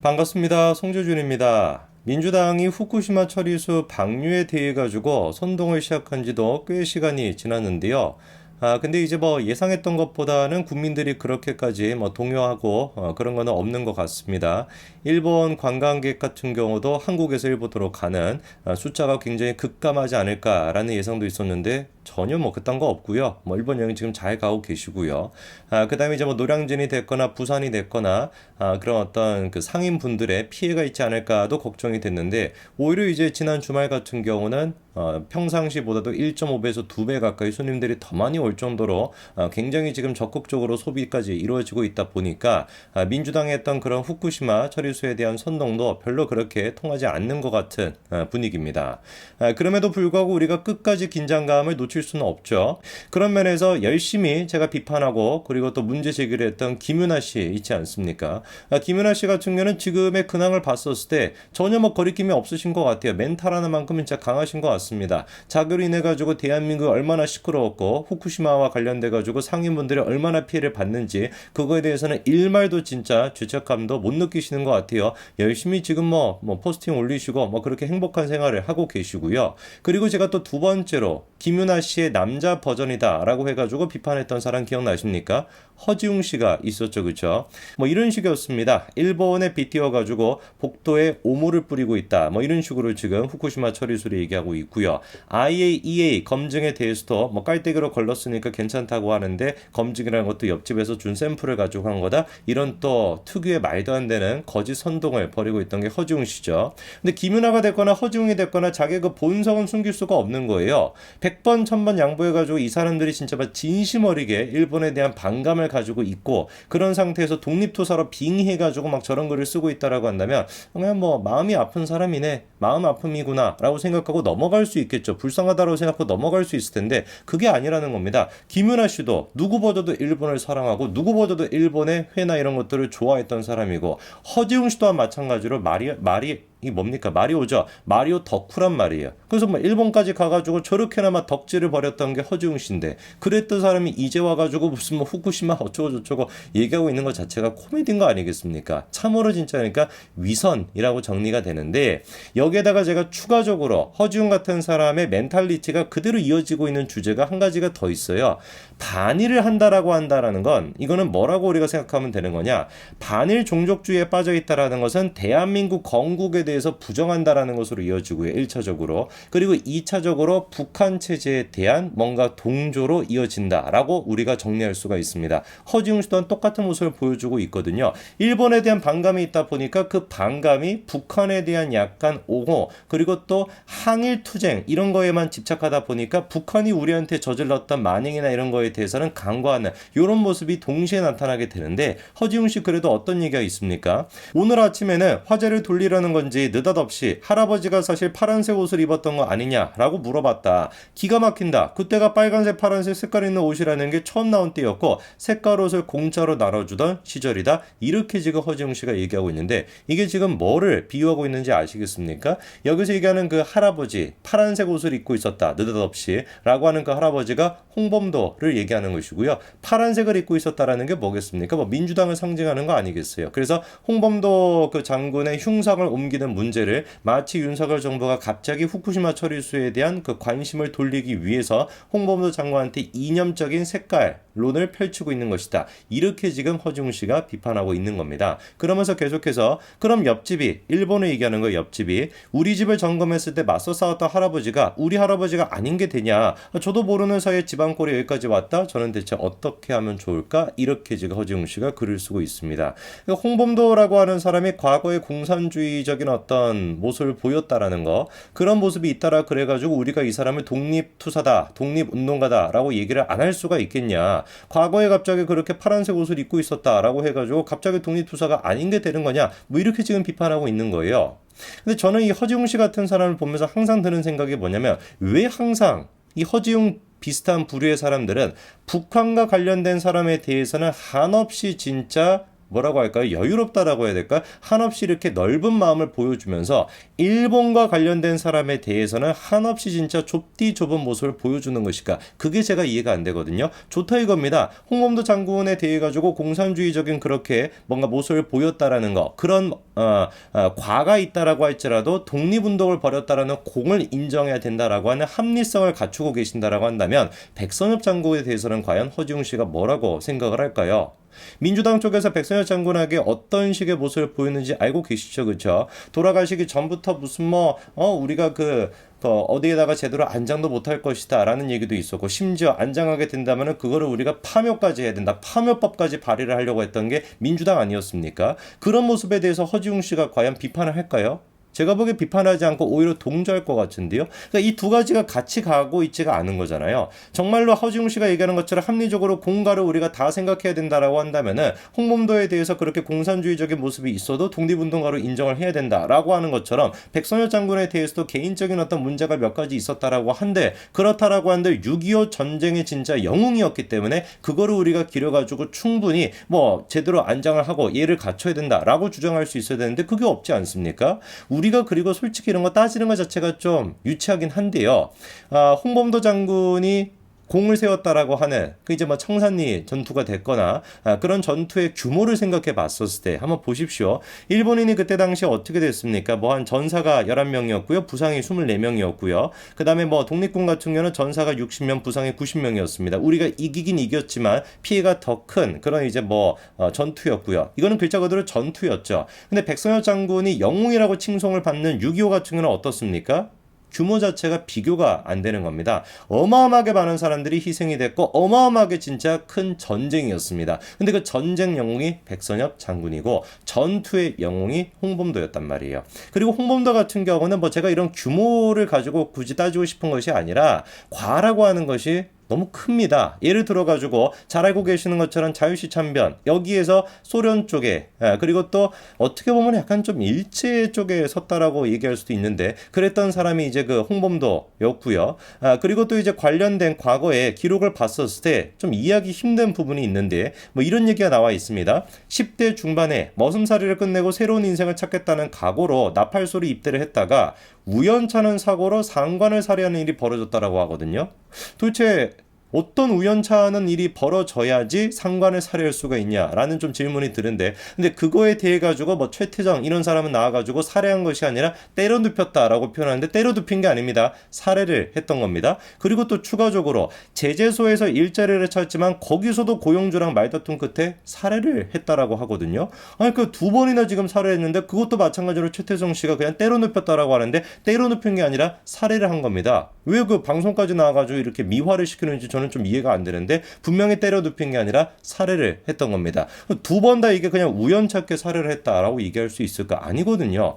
반갑습니다. 송재준입니다. 민주당이 후쿠시마 처리수 방류에 대해 가지고 선동을 시작한 지도 꽤 시간이 지났는데요. 아, 근데 이제 뭐 예상했던 것보다는 국민들이 그렇게까지 뭐 동요하고 어, 그런 거는 없는 것 같습니다. 일본 관광객 같은 경우도 한국에서 일본으로 가는 아, 숫자가 굉장히 급감하지 않을까라는 예상도 있었는데 전혀 뭐 그딴 거 없고요. 뭐 일본 여행 지금 잘 가고 계시고요. 아, 그다음에 이제 뭐 노량진이 됐거나 부산이 됐거나 아, 그런 어떤 그 상인 분들의 피해가 있지 않을까도 걱정이 됐는데 오히려 이제 지난 주말 같은 경우는 어, 평상시보다도 1.5배에서 2배 가까이 손님들이 더 많이 올 정도로 어, 굉장히 지금 적극적으로 소비까지 이루어지고 있다 보니까 아, 민주당의 했던 그런 후쿠시마 처리수에 대한 선동도 별로 그렇게 통하지 않는 것 같은 아, 분위기입니다. 아, 그럼에도 불구하고 우리가 끝까지 긴장감을 놓칠 수는 없죠. 그런 면에서 열심히 제가 비판하고 그리고 또 문제 제기를 했던 김윤아 씨 있지 않습니까? 아, 김윤아 씨 같은 경우는 지금의 근황을 봤었을 때 전혀 뭐 거리낌이 없으신 것 같아요. 멘탈 하나만큼은 진짜 강하신 것 같습니다. 자결로 인해 가지고 대한민국이 얼마나 시끄러웠고 후쿠시마 와 관련돼 가지고 상인분들이 얼마나 피해를 받는지 그거에 대해서는 일말도 진짜 죄책감도 못 느끼시는 것 같아요. 열심히 지금 뭐, 뭐 포스팅 올리시고 뭐 그렇게 행복한 생활을 하고 계시고요. 그리고 제가 또 두 번째로 김윤아 씨의 남자 버전이다라고 해가지고 비판했던 사람 기억나십니까? 허지웅 씨가 있었죠, 그렇죠? 뭐 이런 식이었습니다. 일본에 빗대어가지고 복도에 오모를 뿌리고 있다. 뭐 이런 식으로 지금 후쿠시마 처리수를 얘기하고 있고요. IAEA 검증에 대해서도 뭐 깔때기로 걸렀 으니까 괜찮다고 하는데 검증이라는 것도 옆집에서 준 샘플을 가지고 한 거다. 이런 또 특유의 말도 안 되는 거짓 선동을 벌이고 있던 게 허지웅 씨죠. 근데 김윤아가 됐거나 허지웅이 됐거나 자기 그 본성은 숨길 수가 없는 거예요. 100번, 1000번 양보해가지고 이 사람들이 진짜 막 진심 어리게 일본에 대한 반감을 가지고 있고 그런 상태에서 독립투사로 빙의해가지고 막 저런 글을 쓰고 있다라고 한다면 그냥 뭐 마음이 아픈 사람이네. 마음 아픔이구나. 라고 생각하고 넘어갈 수 있겠죠. 불쌍하다고 생각하고 넘어갈 수 있을 텐데 그게 아니라는 겁니다. 김윤아 씨도 누구보다도 일본을 사랑하고 누구보다도 일본의 회나 이런 것들을 좋아했던 사람이고 허지웅 씨또한 마찬가지로 말이 말이 이 뭡니까? 마리오죠. 마리오 덕후란 말이에요. 그래서 뭐 일본까지 가가지고 저렇게나마 덕질을 벌였던 게 허지웅 씨인데 그랬던 사람이 이제 와가지고 무슨 뭐 후쿠시마 어쩌고 저쩌고 얘기하고 있는 것 자체가 코미디인 거 아니겠습니까? 참으로 진짜 그러니까 위선이라고 정리가 되는데 여기에다가 제가 추가적으로 허지웅 같은 사람의 멘탈리티가 그대로 이어지고 있는 주제가 한 가지가 더 있어요. 반일을 한다라고 한다라는 건 이거는 뭐라고 우리가 생각하면 되는 거냐? 반일 종족주의에 빠져 있다라는 것은 대한민국 건국에 대해서 부정한다라는 것으로 이어지고요. 1차적으로. 그리고 2차적으로 북한 체제에 대한 뭔가 동조로 이어진다라고 우리가 정리할 수가 있습니다. 허지웅 씨 또한 똑같은 모습을 보여주고 있거든요. 일본에 대한 반감이 있다 보니까 그 반감이 북한에 대한 약간 옹호 그리고 또 항일 투쟁 이런 거에만 집착하다 보니까 북한이 우리한테 저질렀던 만행이나 이런 거에 대해서는 강구하는 이런 모습이 동시에 나타나게 되는데 허지웅 씨 그래도 어떤 얘기가 있습니까? 오늘 아침에는 화제를 돌리려는 건지 건지 느닷없이 할아버지가 사실 파란색 옷을 입었던 거 아니냐라고 물어봤다. 기가 막힌다. 그때가 빨간색, 파란색 색깔 있는 옷이라는 게 처음 나온 때였고 색깔 옷을 공짜로 나눠주던 시절이다. 이렇게 지금 허지웅 씨가 얘기하고 있는데 이게 지금 뭐를 비유하고 있는지 아시겠습니까? 여기서 얘기하는 그 할아버지 파란색 옷을 입고 있었다. 느닷없이 라고 하는 그 할아버지가 홍범도를 얘기하는 것이고요. 파란색을 입고 있었다라는 게 뭐겠습니까? 뭐 민주당을 상징하는 거 아니겠어요? 그래서 홍범도 그 장군의 흉상을 옮기는 되는 문제를 마치 윤석열 정부가 갑자기 후쿠시마 처리수에 대한 그 관심을 돌리기 위해서 홍범도 장관한테 이념적인 색깔 론을 펼치고 있는 것이다. 이렇게 지금 허중 씨가 비판하고 있는 겁니다. 그러면서 계속해서 그럼 옆집이 일본을 얘기하는 거 옆집이 우리 집을 점검했을 때 맞서 싸웠던 할아버지가 우리 할아버지가 아닌 게 되냐? 저도 모르는 사이에 집안 꼴이 여기까지 왔다. 저는 대체 어떻게 하면 좋을까? 이렇게 지금 허지웅 씨가 글을 쓰고 있습니다. 홍범도라고 하는 사람이 과거의 공산주의적인 어떤 모습을 보였다라는 거 그런 모습이 있다라 그래가지고 우리가 이 사람을 독립투사다 독립운동가다라고 얘기를 안 할 수가 있겠냐 과거에 갑자기 그렇게 파란색 옷을 입고 있었다라고 해가지고 갑자기 독립투사가 아닌 게 되는 거냐? 뭐 이렇게 지금 비판하고 있는 거예요. 근데 저는 이 허지웅 씨 같은 사람을 보면서 항상 드는 생각이 뭐냐면 왜 항상 이 허지웅 비슷한 부류의 사람들은 북한과 관련된 사람에 대해서는 한없이 진짜 뭐라고 할까요? 여유롭다라고 해야 될까? 한없이 이렇게 넓은 마음을 보여주면서 일본과 관련된 사람에 대해서는 한없이 진짜 좁디 좁은 모습을 보여주는 것일까? 그게 제가 이해가 안 되거든요. 좋다 이겁니다. 홍범도 장군에 대해 가지고 공산주의적인 그렇게 뭔가 모습을 보였다라는 거. 그런 어, 어, 과가 있다라고 할지라도 독립운동을 벌였다라는 공을 인정해야 된다라고 하는 합리성을 갖추고 계신다라고 한다면 백선엽 장군에 대해서는 과연 허지웅 씨가 뭐라고 생각을 할까요? 민주당 쪽에서 백선엽 장군에게 어떤 식의 모습을 보이는지 알고 계시죠, 그렇죠? 돌아가시기 전부터 무슨 뭐 어, 우리가 그 어, 어디에다가 제대로 안장도 못할 것이다 라는 얘기도 있었고 심지어 안장하게 된다면 은 그거를 우리가 파묘까지 해야 된다. 파묘법까지 발의를 하려고 했던 게 민주당 아니었습니까? 그런 모습에 대해서 허지웅 씨가 과연 비판을 할까요? 제가 보기에 비판하지 않고 오히려 동조할 것 같은데요. 그러니까 이 두 가지가 같이 가고 있지가 않은 거잖아요. 정말로 허지웅 씨가 얘기하는 것처럼 합리적으로 공가를 우리가 다 생각해야 된다라고 한다면은 홍범도에 대해서 그렇게 공산주의적인 모습이 있어도 독립운동가로 인정을 해야 된다라고 하는 것처럼 백선엽 장군에 대해서도 개인적인 어떤 문제가 몇 가지 있었다라고 한데 그렇다라고 한들 6.25 전쟁의 진짜 영웅이었기 때문에 그거를 우리가 기려가지고 충분히 뭐 제대로 안장을 하고 예를 갖춰야 된다라고 주장할 수 있어야 되는데 그게 없지 않습니까? 우리 가 그리고 솔직히 이런 거 따지는 것 자체가 좀 유치하긴 한데요. 아, 홍범도 장군이 공을 세웠다라고 하는 그 이제 뭐 청산리 전투가 됐거나 아, 그런 전투의 규모를 생각해 봤었을 때 한번 보십시오. 일본인이 그때 당시에 어떻게 됐습니까? 뭐 한 전사가 11명이었고요. 부상이 24명이었고요. 그다음에 뭐 독립군 같은 경우는 전사가 60명, 부상이 90명이었습니다. 우리가 이기긴 이겼지만 피해가 더 큰 그런 이제 뭐 어, 전투였고요. 이거는 글자 그대로 전투였죠. 근데 백성엽 장군이 영웅이라고 칭송을 받는 6.25 같은 경우는 어떻습니까? 규모 자체가 비교가 안 되는 겁니다. 어마어마하게 많은 사람들이 희생이 됐고 어마어마하게 진짜 큰 전쟁이었습니다. 근데 그 전쟁 영웅이 백선엽 장군이고 전투의 영웅이 홍범도였단 말이에요. 그리고 홍범도 같은 경우는 뭐 제가 이런 규모를 가지고 굳이 따지고 싶은 것이 아니라 과라고 하는 것이 너무 큽니다. 예를 들어가지고 잘 알고 계시는 것처럼 자유시 참변 여기에서 소련 쪽에 예, 그리고 또 어떻게 보면 약간 좀 일제 쪽에 섰다라고 얘기할 수도 있는데 그랬던 사람이 이제 그 홍범도였고요. 아, 그리고 또 이제 관련된 과거의 기록을 봤었을 때 좀 이해하기 힘든 부분이 있는데 뭐 이런 얘기가 나와 있습니다. 10대 중반에 머슴살이를 끝내고 새로운 인생을 찾겠다는 각오로 나팔소리 입대를 했다가 우연찮은 사고로 상관을 살해하는 일이 벌어졌다라고 하거든요. 도대체 어떤 우연찮은 일이 벌어져야지 상관을 살해할 수가 있냐라는 좀 질문이 드는데 근데 그거에 대해 가지고 뭐 최태정 이런 사람은 나와가지고 살해한 것이 아니라 때려 눕혔다라고 표현하는데 때려 눕힌 게 아닙니다. 살해를 했던 겁니다. 그리고 또 추가적으로 제재소에서 일자리를 찾지만 거기서도 고용주랑 말다툼 끝에 살해를 했다라고 하거든요. 아니 그두 번이나 지금 살해했는데 그것도 마찬가지로 최태성 씨가 그냥 때려 눕혔다라고 하는데 때려 눕힌 게 아니라 살해를 한 겁니다. 왜 그 방송까지 나와가지고 이렇게 미화를 시키는지 저는 좀 이해가 안 되는데 분명히 때려 눕힌 게 아니라 살해를 했던 겁니다. 두 번 다 이게 그냥 우연찮게 살해를 했다라고 얘기할 수 있을까? 아니거든요.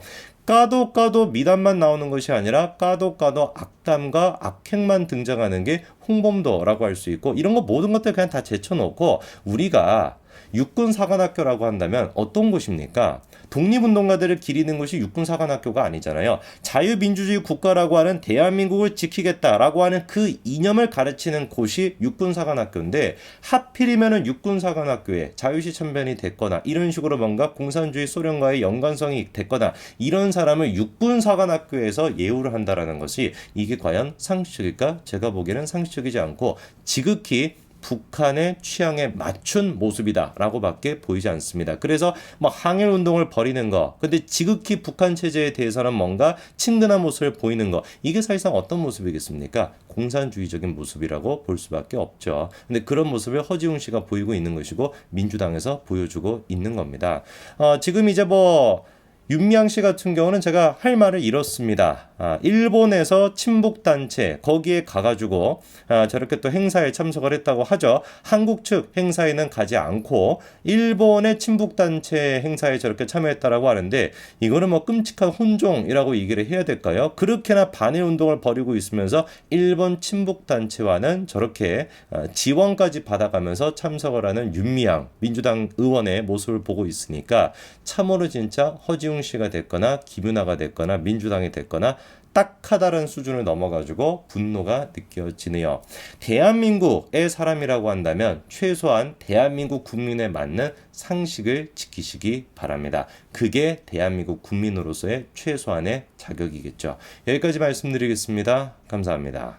까도 까도 미담만 나오는 것이 아니라 까도 까도 악담과 악행만 등장하는 게 홍범도라고 할 수 있고 이런 거 모든 것들 그냥 다 제쳐놓고 우리가 육군사관학교라고 한다면 어떤 곳입니까? 독립운동가들을 기리는 것이 육군사관학교가 아니잖아요. 자유민주주의 국가라고 하는 대한민국을 지키겠다라고 하는 그 이념을 가르치는 곳이 육군사관학교인데 하필이면은 육군사관학교에 자유시 참변이 됐거나 이런 식으로 뭔가 공산주의 소련과의 연관성이 됐거나 이런 사 람을 육군사관학교에서 예우를 한다라는 것이 이게 과연 상식적일까? 제가 보기에는 상식적이지 않고 지극히 북한의 취향에 맞춘 모습이다라고밖에 보이지 않습니다. 그래서 뭐 항일 운동을 벌이는 거, 근데 지극히 북한 체제에 대해서는 뭔가 친근한 모습을 보이는 거, 이게 사실상 어떤 모습이겠습니까? 공산주의적인 모습이라고 볼 수밖에 없죠. 근데 그런 모습을 허지웅 씨가 보이고 있는 것이고 민주당에서 보여주고 있는 겁니다. 어, 지금 이제 뭐 윤미향 씨 같은 경우는 제가 할 말을 잃었습니다. 아, 일본에서 친북 단체 거기에 가가지고 아, 저렇게 또 행사에 참석을 했다고 하죠. 한국 측 행사에는 가지 않고 일본의 친북 단체 행사에 저렇게 참여했다라고 하는데 이거는 뭐 끔찍한 혼종이라고 얘기를 해야 될까요? 그렇게나 반일 운동을 벌이고 있으면서 일본 친북 단체와는 저렇게 아, 지원까지 받아가면서 참석을 하는 윤미향 민주당 의원의 모습을 보고 있으니까 참으로 진짜 허지 웅 씨가 됐거나 김윤아가 됐거나 민주당이 됐거나 딱하다는 수준을 넘어가지고 분노가 느껴지네요. 대한민국의 사람이라고 한다면 최소한 대한민국 국민에 맞는 상식을 지키시기 바랍니다. 그게 대한민국 국민으로서의 최소한의 자격이겠죠. 여기까지 말씀드리겠습니다. 감사합니다.